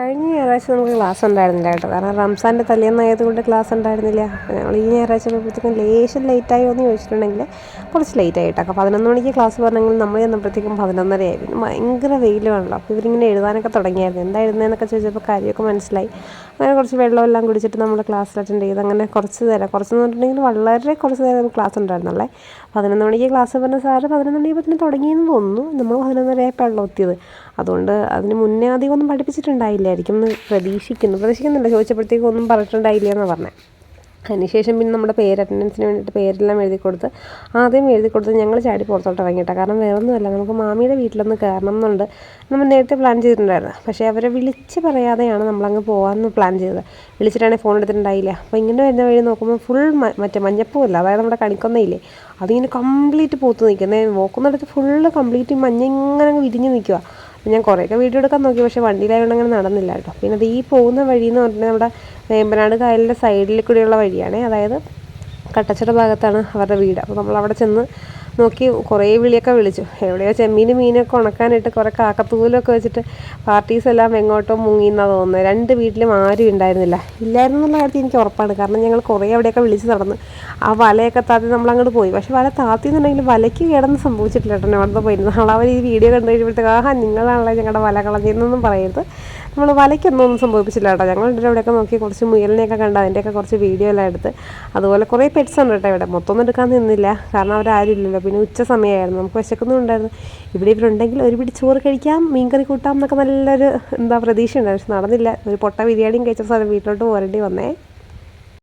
കഴിഞ്ഞ ഞായറാഴ്ച നമുക്ക് ക്ലാസ് ഉണ്ടായിരുന്നില്ല കേട്ടോ. കാരണം റംസാന്റെ തലേന്നായതുകൊണ്ട് ക്ലാസ് ഉണ്ടായിരുന്നില്ല. അപ്പോൾ ഞങ്ങൾ ഈ ഞായറാഴ്ച പോയപ്പോഴത്തേക്കും ലേശം ലേറ്റായോ എന്ന് ചോദിച്ചിട്ടുണ്ടെങ്കിൽ കുറച്ച് ലേറ്റ് ആയിട്ടോ അപ്പോൾ പതിനൊന്ന് മണിക്ക് ക്ലാസ് പറഞ്ഞെങ്കിൽ നമ്മൾ ചെന്നപ്പോഴത്തേക്കും പതിനൊന്നരയായി പിന്നെ ഭയങ്കര വെയിലുമാണല്ലോ അപ്പോൾ ഇവരിങ്ങനെ എഴുതാനൊക്കെ തുടങ്ങിയായിരുന്നു. എന്താ എഴുതുന്നതെന്നൊക്കെ ചോദിച്ചപ്പോൾ കാര്യമൊക്കെ മനസ്സിലായി. അങ്ങനെ കുറച്ച് വെള്ളമെല്ലാം കുടിച്ചിട്ട് നമ്മൾ ക്ലാസ് അറ്റൻഡ് ചെയ്ത്. അങ്ങനെ കുറച്ച് നേരം കുറച്ച് എന്ന് പറഞ്ഞിട്ടുണ്ടെങ്കിൽ വളരെ കുറച്ച് നേരം ക്ലാസ് ഉണ്ടായിരുന്നുള്ളേ. പതിനൊന്ന് മണിക്ക് ക്ലാസ് പറഞ്ഞ സാറ് പതിനൊന്ന് മണിയാകുമ്പോൾ തുടങ്ങിയെന്ന് തോന്നുന്നു. നമ്മൾ പതിനൊന്നരയായപ്പോഴാണല്ലോ എത്തിയത് അതുകൊണ്ട് അതിന് മുന്നേ അധികം ഒന്നും പഠിപ്പിച്ചിട്ടുണ്ടായില്ലായിരിക്കും എന്ന് പ്രതീക്ഷിക്കുന്നു. പ്രതീക്ഷിക്കുന്നില്ല. ചോദിച്ചപ്പോഴത്തേക്കും ഒന്നും പറഞ്ഞിട്ടുണ്ടായില്ല എന്നാണ് പറഞ്ഞത് അതിനുശേഷം പിന്നെ നമ്മുടെ പേര് അറ്റൻഡൻസിന് വേണ്ടിയിട്ട് പേരെല്ലാം എഴുതി കൊടുത്ത് ആദ്യം എഴുതി കൊടുത്ത് ഞങ്ങൾ ചാടി പുറത്തോട്ട് ഇറങ്ങിയിട്ടാണ് കാരണം വേറൊന്നുമല്ല. നമുക്ക് മാമിയുടെ വീട്ടിലൊന്ന് കയറണം എന്നുണ്ട്. നമ്മൾ നേരത്തെ പ്ലാൻ ചെയ്തിട്ടുണ്ടായിരുന്നു. പക്ഷേ അവരെ വിളിച്ച് പറയാതെയാണ് നമ്മളങ്ങ് പോകാമെന്ന് പ്ലാൻ ചെയ്തത്. വിളിച്ചിട്ടാണെങ്കിൽ ഫോൺ എടുത്തിട്ടുണ്ടായില്ല. അപ്പോൾ ഇങ്ങനെ വരുന്ന വഴി നോക്കുമ്പോൾ ഫുൾ മറ്റേ മഞ്ഞപ്പൂവല്ല. അതായത് നമ്മുടെ കണിക്കൊന്നയില്ലേ? അതിങ്ങനെ കംപ്ലീറ്റ് പൂത്ത് നിൽക്കുന്നത് നോക്കുന്നിടത്ത് ഫുള്ള് കംപ്ലീറ്റ് മഞ്ഞ ഇങ്ങനെ വിരിഞ്ഞ് നിൽക്കുക ഞാൻ കുറേയൊക്കെ വീഡിയോ എടുക്കാൻ നോക്കി പക്ഷേ വണ്ടിയിലായതുകൊണ്ട് അങ്ങനെ നടന്നില്ല കേട്ടോ. പിന്നെ അത് ഈ പോകുന്ന വഴി എന്ന് പറഞ്ഞാൽ നമ്മുടെ വേമ്പനാട് കായലിന്റെ സൈഡിൽ കൂടിയുള്ള വഴിയാണ്. അതായത് കട്ടച്ചിറ ഭാഗത്താണ് അവരുടെ വീട്. അപ്പോൾ നമ്മൾ അവിടെ ചെന്ന് നോക്കി കുറേ വിളിയൊക്കെ വിളിച്ചു. എവിടെയോ ചെമ്മീനും മീനൊക്കെ ഉണക്കാനിട്ട് കുറേ കാക്കത്തൂലൊക്കെ വെച്ചിട്ട് പാർട്ടീസ് എല്ലാം എങ്ങോട്ടോ മുങ്ങിയെന്നാണ് തോന്നുന്നത് രണ്ട് വീട്ടിലും ആരും ഉണ്ടായിരുന്നില്ല. ഇല്ലായിരുന്നു എന്നുള്ള കാര്യത്തിൽ എനിക്ക് ഉറപ്പാണ്. കാരണം ഞങ്ങൾ കുറേ അവിടെയൊക്കെ വിളിച്ച് നടന്നു ആ വലയൊക്കെ താത്തി നമ്മൾ അങ്ങോട്ട് പോയി. പക്ഷേ വല താത്തി എന്നുണ്ടെങ്കിൽ വലയ്ക്ക് കിടന്ന് സംഭവിച്ചിട്ടില്ല കേട്ടോ. അവിടെ പോയിരുന്നു നാളെ അവർ ഈ വീഡിയോ കണ്ടു കഴിയുമ്പോഴത്തേക്ക് ആഹാ നിങ്ങളാണല്ലോ ഞങ്ങളുടെ വല കളഞ്ഞതെന്നൊന്നും പറയരുത്. നമ്മൾ വലയ്ക്കൊന്നും സംഭവിച്ചില്ല കേട്ടോ ഞങ്ങൾ ഇവിടെ അവിടെയൊക്കെ നോക്കി കുറച്ച് മുയലിനെയൊക്കെ കണ്ട് അതിന്റെയൊക്കെ കുറച്ച് വീഡിയോ എല്ലാം എടുത്ത്. അതുപോലെ കുറേ പെറ്റ്സ് ഉണ്ട് കേട്ടോ ഇവിടെ. മൊത്തം ഒന്നും എടുക്കാൻ നിന്നില്ല. കാരണം അവരാരും ഇല്ലല്ലോ. പിന്നെ ഉച്ച സമയമായിരുന്നു നമുക്ക് വിശക്കുന്നുണ്ടായിരുന്നു ഇവിടെ ഇവരുണ്ടെങ്കിൽ ഒരു പിടി ചോറ് കഴിക്കാം മീൻകറി കൂട്ടാം എന്നൊക്കെ നല്ലൊരു എന്താ പ്രതീക്ഷ ഉണ്ടായിരുന്നു പക്ഷെ നടന്നില്ല. ഒരു പൊട്ട ബിരിയാണിയും കഴിച്ച സ്ഥലം വീട്ടിലോട്ട് പോരേണ്ടി വന്നേ.